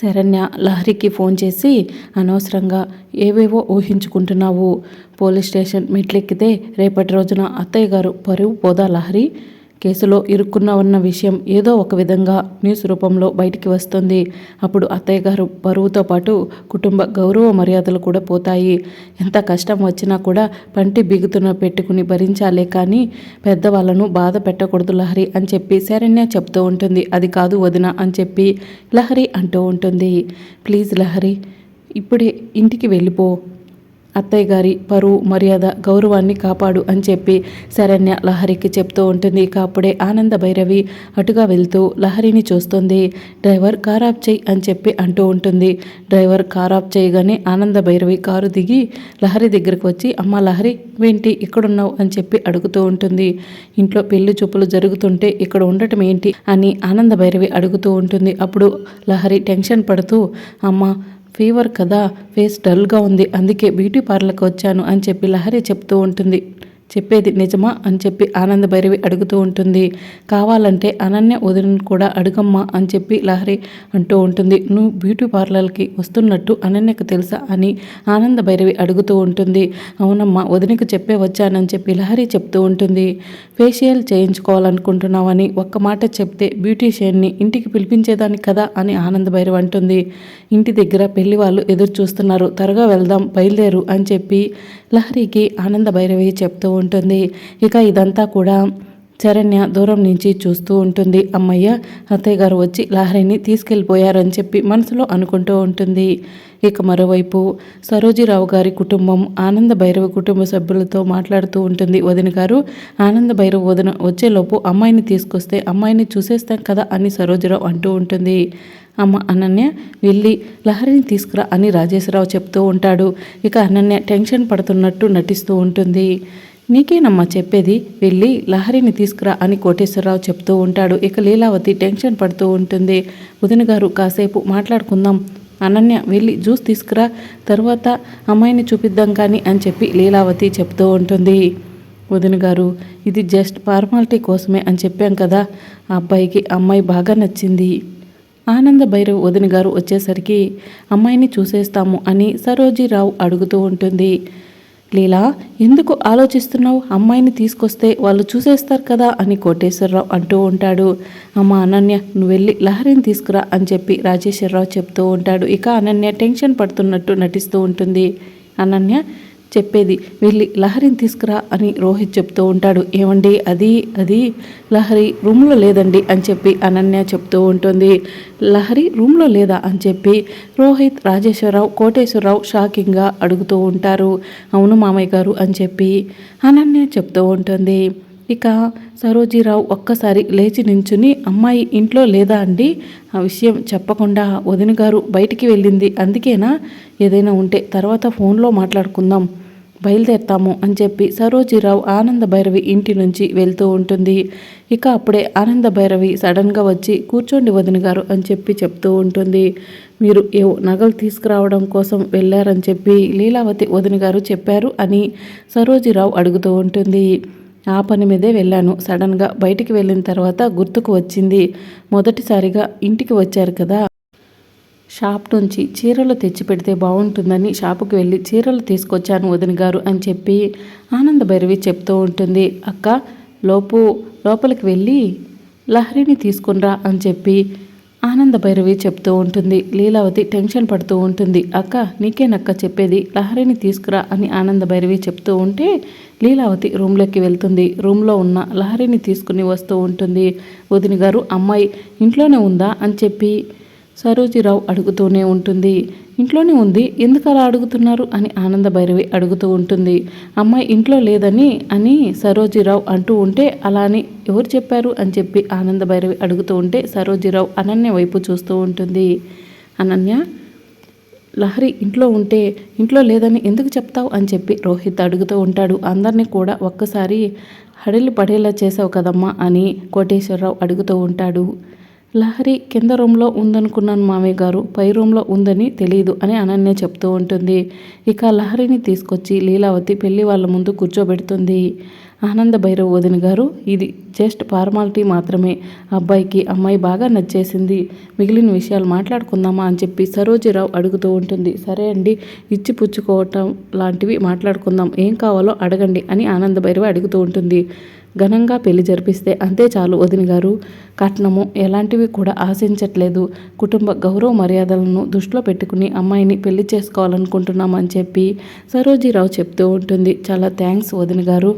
Saranya లహరికి phone చేసి అనవసరంగా ఏవేవో ఊహించుకుంటున్నావు. పోలీస్ స్టేషన్ మెట్లెక్కితే రేపటి రోజున అత్తయ్య గారు పరువు పోదా లహరి? కేసులో ఇరుక్కున్న ఉన్న విషయం ఏదో ఒక విధంగా న్యూస్ రూపంలో బయటికి వస్తుంది. అప్పుడు అత్తయ్య గారు బరువుతో పాటు కుటుంబ గౌరవ మర్యాదలు కూడా పోతాయి. ఎంత కష్టం వచ్చినా కూడా పంటి బిగుతున పెట్టుకుని భరించాలే కానీ పెద్దవాళ్ళను బాధ పెట్టకూడదు లహరి అని చెప్పి శరణ్య చెప్తూ ఉంటుంది. అది కాదు వదిన అని చెప్పి లహరి అంటూ ఉంటుంది. ప్లీజ్ లహరి ఇప్పుడే ఇంటికి వెళ్ళిపో. అత్తయ్య గారి పరువు మర్యాద గౌరవాన్ని కాపాడు అని చెప్పి శరణ్య లహరికి చెప్తూ ఉంటుంది. ఇక అప్పుడే ఆనంద భైరవి అటుగా వెళ్తూ లహరిని చూస్తుంది. డ్రైవర్ కార్ ఆఫ్ చేయి అని చెప్పి అంటూ ఉంటుంది. డ్రైవర్ కార్ ఆఫ్ చేయగానే ఆనంద భైరవి కారు దిగి లహరి దగ్గరకు వచ్చి అమ్మ లహరి ఏంటి ఇక్కడున్నావు? అని చెప్పి అడుగుతూ ఉంటుంది. ఇంట్లో పెళ్ళి చూపులు జరుగుతుంటే ఇక్కడ ఉండటం ఏంటి? అని ఆనంద భైరవి అడుగుతూ ఉంటుంది. అప్పుడు లహరి టెన్షన్ పడుతూ అమ్మ ఫీవర్ కదా ఫేస్ డల్గా ఉంది అందుకే బ్యూటీ పార్లర్కి వచ్చాను అని చెప్పి లహరి చెప్తూ ఉంటుంది. చెప్పేది నిజమా అని చెప్పి ఆనంద భైరవి అడుగుతూ ఉంటుంది. కావాలంటే అనన్య వదిన కూడా అడుగమ్మా అని చెప్పి లహరి అంటూ ఉంటుంది. నువ్వు బ్యూటీ పార్లర్కి వస్తున్నట్టు అనన్యకు తెలుసా అని ఆనంద భైరవి అడుగుతూ ఉంటుంది. అవునమ్మా వదినకు చెప్పే వచ్చానని చెప్పి లహరి చెప్తూ ఉంటుంది. ఫేషియల్ చేయించుకోవాలనుకుంటున్నావని ఒక్క మాట చెప్తే బ్యూటీషియన్ని ఇంటికి పిలిపించేదాన్ని కదా అని ఆనంద భైరవి అంటుంది. ఇంటి దగ్గర పెళ్ళి వాళ్ళు ఎదురు చూస్తున్నారు. త్వరగా వెళ్దాం బయలుదేరు అని చెప్పి లహరికి ఆనంద భైరవి చెప్తూ ఉంటుంది. ఇక ఇదంతా కూడా చరణ్య దూరం నుంచి చూస్తూ ఉంటుంది. అమ్మయ్య అత్తయ్య గారు వచ్చి లహరిని తీసుకెళ్ళిపోయారని చెప్పి మనసులో అనుకుంటూ ఉంటుంది. ఇక మరోవైపు సరోజిరావు గారి కుటుంబం ఆనంద భైరవ కుటుంబ సభ్యులతో మాట్లాడుతూ ఉంటుంది. వదిన గారు ఆనంద భైరవ వదిన వచ్చేలోపు అమ్మాయిని తీసుకొస్తే అమ్మాయిని చూసేస్తాం కదా అని సరోజిరావు అంటూ ఉంటుంది. అమ్మ అనన్య వెళ్ళి లహరిని తీసుకురా అని రాజేశ్వరరావు చెప్తూ ఉంటాడు. ఇక అనన్య టెన్షన్ పడుతున్నట్టు నటిస్తూ ఉంటుంది. నీకేనమ్మా చెప్పేది వెళ్ళి లహరిని తీసుకురా అని కోటేశ్వరరావు చెప్తూ ఉంటాడు. ఇక లీలావతి టెన్షన్ పడుతూ ఉంటుంది. బుధన్ గారు కాసేపు మాట్లాడుకుందాం. అనన్య వెళ్ళి జ్యూస్ తీసుకురా. తర్వాత అమ్మాయిని చూపిద్దాం కానీ అని చెప్పి లీలావతి చెప్తూ ఉంటుంది. వదిన గారు ఇది జస్ట్ ఫార్మాలిటీ కోసమే అని చెప్పాం కదా. ఆ అబ్బాయికి అమ్మాయి బాగా నచ్చింది. ఆనంద భైరవ్ వదిన గారు వచ్చేసరికి అమ్మాయిని చూసేస్తాము అని సరోజీరావు అడుగుతూ ఉంటుంది. లీలా ఎందుకు ఆలోచిస్తున్నావు? అమ్మాయిని తీసుకొస్తే వాళ్ళు చూసేస్తారు కదా అని కోటేశ్వరరావు అంటూ ఉంటాడు. అమ్మ అనన్య నువ్వు వెళ్ళి లహరిని తీసుకురా అని చెప్పి రాజేశ్వరరావు చెప్తూ ఉంటాడు. ఇక అనన్య టెన్షన్ పడుతున్నట్టు నటిస్తూ ఉంటుంది. అనన్య చెప్పేది. వెళ్ళి లహరిని తీసుకురా అని రోహిత్ చెప్తూ ఉంటాడు. ఏమండి అది అది లహరి రూమ్లో లేదండి అని చెప్పి అనన్య చెప్తూ ఉంటుంది. లహరి రూమ్లో లేదా అని చెప్పి రోహిత్ రాజేశ్వరరావు కోటేశ్వరరావు షాకింగ్గా అడుగుతూ ఉంటారు. అవును మామయ్య గారు అని చెప్పి అనన్య చెప్తూ ఉంటుంది. ఇక సరోజీరావు ఒక్కసారి లేచి నించుని అమ్మాయి ఇంట్లో లేదా అండి? ఆ విషయం చెప్పకుండా వదిన గారు బయటికి వెళ్ళింది. అందుకేనా? ఏదైనా ఉంటే తర్వాత ఫోన్లో మాట్లాడుకుందాం. బయలుదేరుతాము అని చెప్పి సరోజీరావు ఆనంద భైరవి ఇంటి నుంచి వెళ్తూ ఉంటుంది. ఇక అప్పుడే ఆనంద భైరవి సడన్గా వచ్చి కూర్చోండి వదిన గారు అని చెప్పి చెప్తూ ఉంటుంది. మీరు ఏవో నగలు తీసుకురావడం కోసం వెళ్ళారని చెప్పి లీలావతి వదిన గారు చెప్పారు అని సరోజీరావు అడుగుతూ ఉంటుంది. ఆ పని మీదే వెళ్ళాను. సడన్గా బయటికి వెళ్ళిన తర్వాత గుర్తుకు వచ్చింది. మొదటిసారిగా ఇంటికి వచ్చారు కదా. షాప్ నుంచి చీరలు తెచ్చి పెడితే బాగుంటుందని షాపుకి వెళ్ళి చీరలు తీసుకొచ్చాను వదిన గారు అని చెప్పి ఆనంద భైరవి చెప్తూ ఉంటుంది. అక్క లోపు లోపలికి వెళ్ళి లహరిని తీసుకునిరా అని చెప్పి ఆనంద భైరవి చెప్తూ ఉంటుంది. లీలావతి టెన్షన్ పడుతూ ఉంటుంది. అక్క నీకేనక్క చెప్పేది? లహరిని తీసుకురా అని ఆనంద భైరవి చెప్తూ ఉంటే లీలావతి రూమ్లోకి వెళ్తుంది. రూమ్లో ఉన్న లహరిని తీసుకుని వస్తూ ఉంటుంది. వదిన గారు అమ్మాయి ఇంట్లోనే ఉందా? అని చెప్పి సరోజీరావు అడుగుతూనే ఉంటుంది. ఇంట్లోనే ఉంది. ఎందుకు అలా అడుగుతున్నారు? అని ఆనంద భైరవి అడుగుతూ ఉంటుంది. అమ్మాయి ఇంట్లో లేదని అని సరోజీరావు అంటూ ఉంటే అలా అని ఎవరు చెప్పారు? అని చెప్పి ఆనంద భైరవి అడుగుతూ ఉంటే సరోజీరావు అనన్య వైపు చూస్తూ ఉంటుంది. అనన్య లహరి ఇంట్లో ఉంటే ఇంట్లో లేదని ఎందుకు చెప్తావు? అని చెప్పి రోహిత్ అడుగుతూ ఉంటాడు. అందరినీ కూడా ఒక్కసారి హడిలు పడేలా చేసావు కదమ్మా అని కోటేశ్వరరావు అడుగుతూ ఉంటాడు. లహరి కింద రూమ్లో ఉందనుకున్నాను మామయ్య గారు. పై రూమ్లో ఉందని తెలియదు అని అనన్య చెప్తూ ఉంటుంది. ఇక లహరిని తీసుకొచ్చి లీలావతి పెళ్ళి వాళ్ళ ముందు కూర్చోబెడుతుంది. ఆనంద భైరవ్ వదిన గారు ఇది జస్ట్ ఫార్మాలిటీ మాత్రమే. అబ్బాయికి అమ్మాయి బాగా నచ్చేసింది. మిగిలిన విషయాలు మాట్లాడుకుందామా అని చెప్పి సరోజిరావు అడుగుతూ ఉంటుంది. సరే అండి ఇచ్చి పుచ్చుకోవటం లాంటివి మాట్లాడుకుందాం. ఏం కావాలో అడగండి అని ఆనంద భైరవ్ అడుగుతూ ఉంటుంది. ఘనంగా పెళ్ళి జరిపిస్తే అంతే చాలు వదిన గారు. కట్నము ఎలాంటివి కూడా ఆశించట్లేదు. కుటుంబ గౌరవ మర్యాదలను దృష్టిలో పెట్టుకుని అమ్మాయిని పెళ్ళి చేసుకోవాలనుకుంటున్నామని చెప్పి సరోజీరావు చెప్తూ ఉంటుంది. చాలా థ్యాంక్స్ వదిన గారు.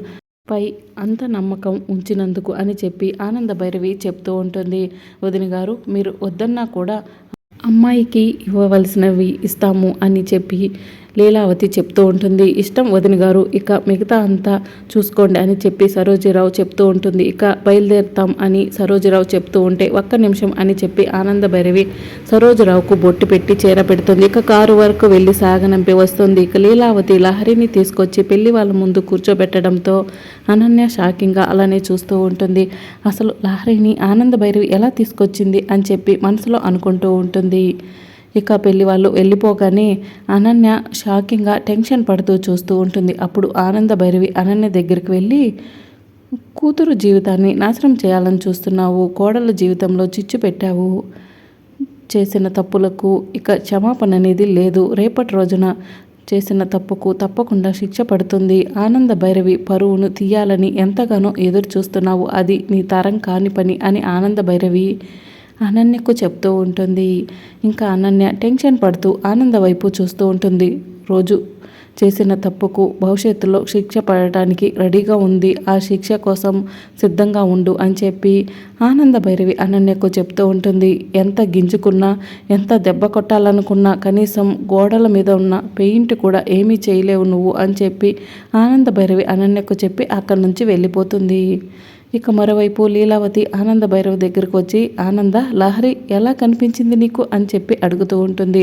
పై అంత నమ్మకం ఉంచినందుకు అని చెప్పి ఆనంద భైరవి చెప్తూ ఉంటుంది. వదిన గారు మీరు వద్దన్నా కూడా అమ్మాయికి ఇవ్వవలసినవి ఇస్తాము అని చెప్పి లీలావతి చెప్తూ ఉంటుంది. ఇష్టం వదిన గారు ఇక మిగతా అంతా చూసుకోండి అని చెప్పి సరోజీరావు చెప్తూ ఉంటుంది. ఇక బయలుదేరుతాం అని సరోజిరావు చెప్తూ ఉంటే ఒక్క నిమిషం అని చెప్పి ఆనంద భైరవి సరోజరావుకు బొట్టు పెట్టి చీర పెడుతుంది. ఇక కారు వరకు వెళ్ళి సాగనంపి వస్తుంది. ఇక లీలావతి లహరిని తీసుకొచ్చి పెళ్ళి వాళ్ళ ముందు కూర్చోబెట్టడంతో అనన్య షాకింగ్గా అలానే చూస్తూ ఉంటుంది. అసలు లహరిని ఆనంద భైరవి ఎలా తీసుకొచ్చింది? అని చెప్పి మనసులో అనుకుంటూ ఉంటుంది. ఇక పెళ్ళి వాళ్ళు వెళ్ళిపోగానే అనన్య షాకింగ్గా టెన్షన్ పడుతూ చూస్తూ ఉంటుంది. అప్పుడు ఆనంద భైరవి అనన్య దగ్గరికి వెళ్ళి కూతురు జీవితాన్ని నాశనం చేయాలని చూస్తున్నావు. కోడల జీవితంలో చిచ్చు పెట్టావు. చేసిన తప్పులకు ఇక క్షమాపణ అనేది లేదు. రేపటి రోజున చేసిన తప్పుకు తప్పకుండా శిక్ష పడుతుంది. ఆనంద భైరవి పరువును తీయాలని ఎంతగానో ఎదురు చూస్తున్నావు అది నీ తరం కాని పని అని ఆనంద భైరవి అనన్యకు చెప్తూ ఉంటుంది. ఇంకా అనన్య టెన్షన్ పడుతూ ఆనంద వైపు చూస్తూ ఉంటుంది. రోజు చేసిన తప్పుకు భవిష్యత్తులో శిక్ష పడటానికి రెడీగా ఉంది. ఆ శిక్ష కోసం సిద్ధంగా ఉండు అని చెప్పి ఆనంద భైరవి అనన్యకు చెప్తూ ఉంటుంది. ఎంత గింజుకున్నా ఎంత దెబ్బ కొట్టాలనుకున్నా కనీసం గోడల మీద ఉన్న పెయింట్ కూడా ఏమీ చేయలేవు నువ్వు అని చెప్పి ఆనంద భైరవి అనన్యకు చెప్పి అక్కడి నుంచి వెళ్ళిపోతుంది. ఇక మరోవైపు లీలావతి ఆనంద భైరవ్ దగ్గరకు వచ్చి ఆనంద లహరి ఎలా కనిపించింది నీకు? అని చెప్పి అడుగుతూ ఉంటుంది.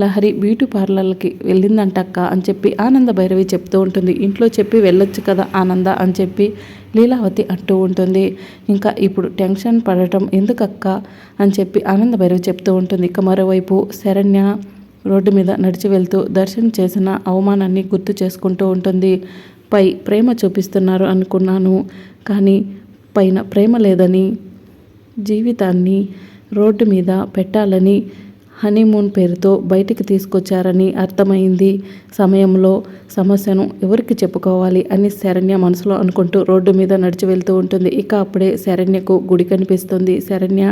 లహరి బ్యూటీ పార్లర్కి వెళ్ళిందంటక్క అని చెప్పి ఆనంద భైరవి చెప్తూ ఉంటుంది. ఇంట్లో చెప్పి వెళ్ళొచ్చు కదా ఆనంద అని చెప్పి లీలావతి అంటూ ఉంటుంది. ఇంకా ఇప్పుడు టెన్షన్ పడటం ఎందుకక్క? అని చెప్పి ఆనంద భైరవి చెప్తూ ఉంటుంది. ఇక మరోవైపు శరణ్య రోడ్డు మీద నడిచి వెళ్తూ దర్శనం చేసిన అవమానాన్ని గుర్తు చేసుకుంటూ ఉంటుంది. పై ప్రేమ చూపిస్తున్నారు అనుకున్నాను కానీ పైన ప్రేమ లేదని జీవితాన్ని రోడ్డు మీద పెట్టాలని హనీమూన్ పేరుతో బయటికి తీసుకొచ్చారని అర్థమైంది. సమయంలో సమస్యను ఎవరికి చెప్పుకోవాలి అని శరణ్య మనసులో అనుకుంటూ రోడ్డు మీద నడిచి వెళ్తూ ఉంటుంది. ఇక అప్పుడే శరణ్యకు గుడి కనిపిస్తుంది. శరణ్య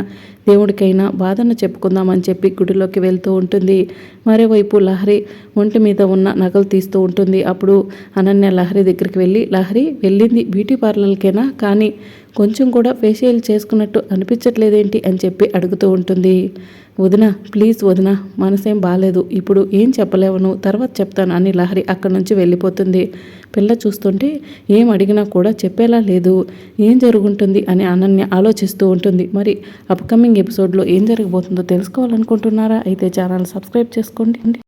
దేవుడికైనా బాధను చెప్పుకుందామని చెప్పి గుడిలోకి వెళ్తూ ఉంటుంది. మరోవైపు లహరి ఒంటి మీద ఉన్న నగలు తీస్తూ ఉంటుంది. అప్పుడు అనన్య లహరి దగ్గరికి వెళ్ళి లహరి వెళ్ళింది బ్యూటీ పార్లర్కైనా కానీ కొంచెం కూడా ఫేషియల్ చేసుకున్నట్టు అనిపించట్లేదేంటి అని చెప్పి అడుగుతూ ఉంటుంది. వదిన ప్లీజ్ వదిన మనసేం బాగాలేదు ఇప్పుడు ఏం చెప్పలేవను తర్వాత చెప్తాను అని లహరి అక్కడి నుంచి వెళ్ళిపోతుంది. పిల్ల చూస్తుంటే ఏం అడిగినా కూడా చెప్పేలా లేదు. ఏం జరుగుంటుంది అని అనన్య ఆలోచిస్తూ ఉంటుంది. మరి అప్కమింగ్ ఎపిసోడ్లో ఏం జరగబోతుందో తెలుసుకోవాలనుకుంటున్నారా? అయితే ఛానల్ సబ్స్క్రైబ్ చేసుకోండి.